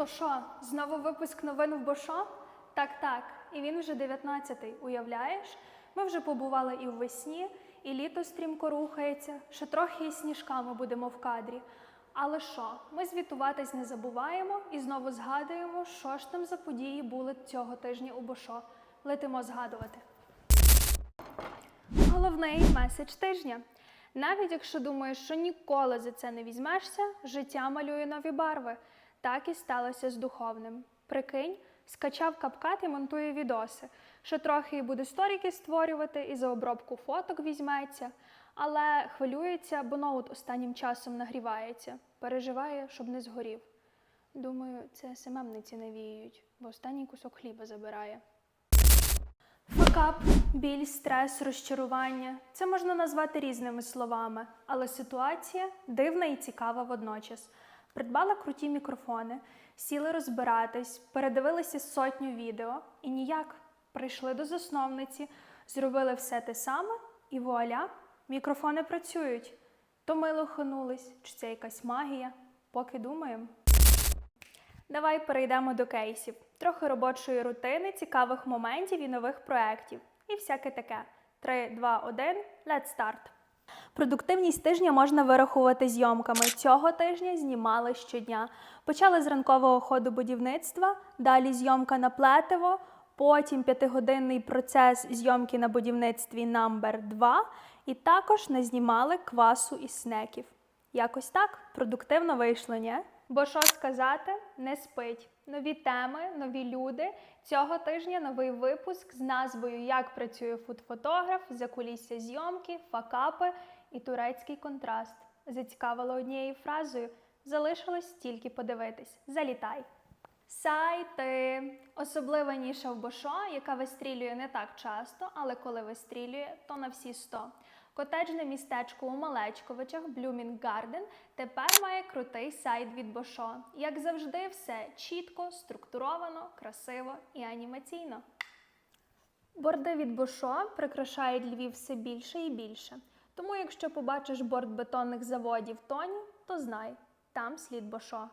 То що, знову випуск новин в Бошо? Так, так. І він вже 19-й, уявляєш? Ми вже побували і ввесні, і літо стрімко рухається, ще трохи і сніжками будемо в кадрі. Але що, ми звітуватись не забуваємо і знову згадуємо, що ж там за події були цього тижня у Бошо. Летимо згадувати. Головний меседж тижня. Навіть якщо думаєш, що ніколи за це не візьмешся, життя малює нові барви. Так і сталося з духовним. Прикинь, скачав капкат і монтує відоси. Ще трохи і буде сторіки створювати, і за обробку фоток візьметься. Але хвилюється, бо ноут останнім часом нагрівається. Переживає, щоб не згорів. Думаю, це СММниці навіюють, бо останній кусок хліба забирає. Факап, біль, стрес, розчарування це можна назвати різними словами, але ситуація дивна і цікава водночас. Придбала круті мікрофони, сіли розбиратись, передивилися сотню відео і ніяк прийшли до засновниці, зробили все те саме, і вуаля, мікрофони працюють. То ми лоханулись, чи це якась магія, поки думаємо. Давай перейдемо до кейсів. Трохи робочої рутини, цікавих моментів і нових проєктів. І всяке таке. 3, 2, 1, let's start. Продуктивність тижня можна вирахувати зйомками. Цього тижня знімали щодня. Почали з ранкового ходу будівництва, далі зйомка на плетиво, потім п'ятигодинний процес зйомки на будівництві номер 2 і також не знімали квасу і снеків. Якось так продуктивно вийшло, ні? Бо що сказати, не спить. Нові теми, нові люди. Цього тижня новий випуск з назвою Як працює фудфотограф, закулісся зйомки, факапи і турецький контраст. Зацікавило однією фразою. Залишилось тільки подивитись. Залітай. Сайти. Особлива ніша в Бошо, яка вистрілює не так часто, але коли вистрілює, то на всі 100. Котеджне містечко у Малечковичах Blooming Garden тепер має крутий сайт від Бошо. Як завжди, все чітко, структуровано, красиво і анімаційно. Борди від Бошо прикрашають Львів все більше і більше. Тому, якщо побачиш борт бетонних заводів Тоні, то знай, там слід Бошо.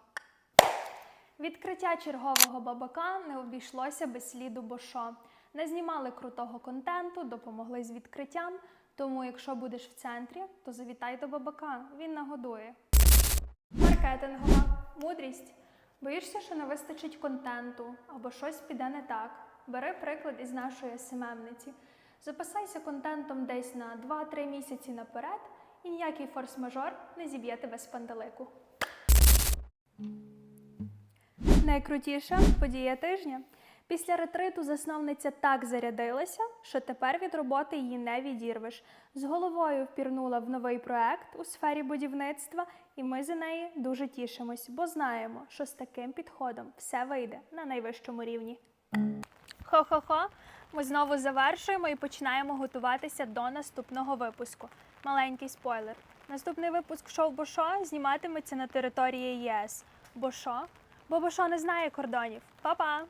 Відкриття чергового бабака не обійшлося без сліду Бошо. Не знімали крутого контенту, допомогли з відкриттям. Тому, якщо будеш в центрі, то завітай до бабака, він нагодує. Маркетингова мудрість. Боїшся, що не вистачить контенту або щось піде не так. Бери приклад із нашої СММниці. Запасайся контентом десь на 2-3 місяці наперед, і ніякий форс-мажор не зіб'є тебе з пантелику. Найкрутіша подія тижня. Після ретриту засновниця так зарядилася, що тепер від роботи її не відірвеш. З головою впірнула в новий проект у сфері будівництва, і ми за неї дуже тішимось, бо знаємо, що з таким підходом все вийде на найвищому рівні. Хо-хо-хо, ми знову завершуємо і починаємо готуватися до наступного випуску. Маленький спойлер. Наступний випуск шоу Бошо зніматиметься на території ЄС. Бошо? Бо Бошо не знає кордонів. Па-па!